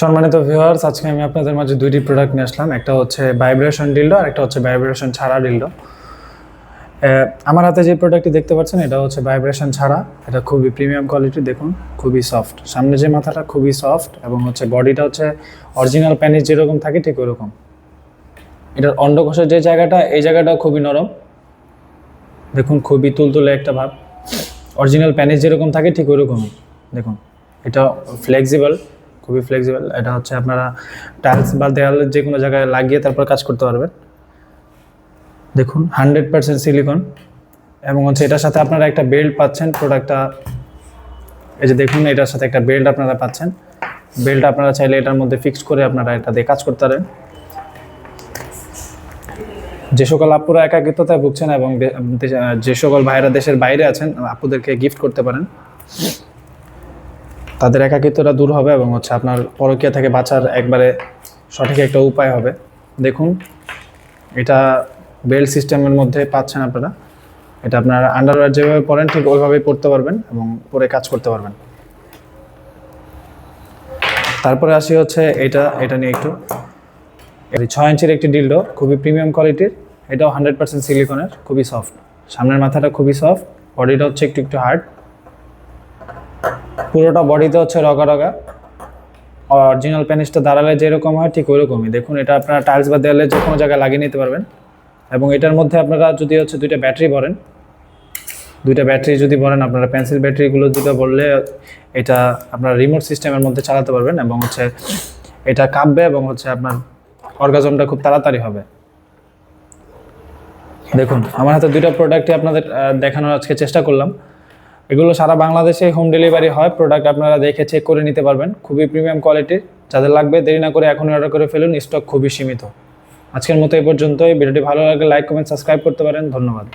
সম্মানিত ভিউয়ার্স আজকে আমি আপনাদের মাঝে দুইটি প্রোডাক্ট নিয়ে আসলাম। একটা হচ্ছে ভাইব্রেশন ডিল্ডো আর একটা হচ্ছে ভাইব্রেশন ছাড়া ডিল্ডো আমার হাতে যে প্রোডাক্টটি দেখতে পাচ্ছেন, এটা হচ্ছে ভাইব্রেশন ছাড়া। এটা খুবই প্রিমিয়াম কোয়ালিটি দেখুন, খুবই সফট সামনে যে মাথাটা খুবই সফট এবং হচ্ছে বডিটা হচ্ছে অরিজিনাল প্যানিস যেরকম থাকে, ঠিক ওরকম। এটার অন্ডকোষের যে জায়গাটা, এই জায়গাটাও খুবই নরম। দেখুন, খুবই তুলতুলে একটা ভাব। অরিজিনাল প্যানিস যেরকম থাকে, ঠিক ওরকমই। দেখুন, এটা ফ্লেক্সিবল খুবই ফ্লেক্সিবল এটা হচ্ছে আপনারা টাইলস বা দেওয়ালের যে কোনো জায়গায় লাগিয়ে তারপর কাজ করতে পারবেন। দেখুন হান্ড্রেড পার্সেন্ট সিলিকন এবং হচ্ছে এটার সাথে আপনারা একটা বেল্ট পাচ্ছেন প্রোডাক্টটা এই যে দেখুন, এটার সাথে একটা বেল্ট আপনারা পাচ্ছেন। বেল্ট আপনারা চাইলে এটার মধ্যে ফিক্সড করে আপনারা এটা দিয়ে কাজ করতে পারেন। যে সকল আপুরা একাকিত্বতায় ভুগছেন এবং যে সকল ভাইরা দেশের বাইরে আছেন, আপুদেরকে গিফট করতে পারেন। তাদের একাকিত্বটা দূর হবে এবং হচ্ছে আপনার পরকীয়া থেকে বাঁচার একবারে সঠিক একটা উপায় হবে। দেখুন, এটা বেল্ট সিস্টেমের মধ্যে পাচ্ছেন আপনারা। এটা আপনার আন্ডারওয়্যার যেভাবে পরেন, ঠিক ওইভাবেই পড়তে পারবেন এবং পরে কাজ করতে পারবেন। তারপরে আসি হচ্ছে এটা এটা নিয়ে একটু। ছয় ইঞ্চির একটি ডিল্ডো খুবই প্রিমিয়াম কোয়ালিটির এটাও হান্ড্রেড পার্সেন্ট সিলিকনের খুবই সফট সামনের মাথাটা খুবই সফট বডিটা হচ্ছে একটু একটু হার্ড পুরোটা বডিতে হচ্ছে রগা রগা। অরিজিনাল প্যানিসটা দাঁড়ালে যেরকম হয় ঠিক ওইরকমই দেখুন, এটা আপনারা টাইলস বা দেওয়ালে যে কোনো জায়গায় লাগিয়ে নিতে পারবেন। এবং এটার মধ্যে আপনারা যদি হচ্ছে দুইটা ব্যাটারি ভরেন, দুইটা ব্যাটারি যদি ভরেন, আপনারা পেন্সিল ব্যাটারিগুলো দুটো বললে এটা আপনার রিমোট সিস্টেমের মধ্যে চালাতে পারবেন এবং হচ্ছে এটা কাঁপবে এবং হচ্ছে আপনার অর্গাজমটা খুব তাড়াতাড়ি হবে। দেখুন, আমার হাতে দুইটা প্রোডাক্টই আপনাদের দেখানোর আজকে চেষ্টা করলাম। এগুলো সারা বাংলাদেশে হোম ডেলিভারি হয়। প্রোডাক্ট আপনারা দেখে চেক করে নিতে পারবেন। খুবই প্রিমিয়াম কোয়ালিটির যাদের লাগবে দেরি না করে এখনই অর্ডার করে ফেলুন। স্টক খুবই সীমিত। আজকের মতো এই পর্যন্তই। ভিডিওটি ভালো লাগলে লাইক কমেন্ট সাবস্ক্রাইব করতে পারেন। ধন্যবাদ।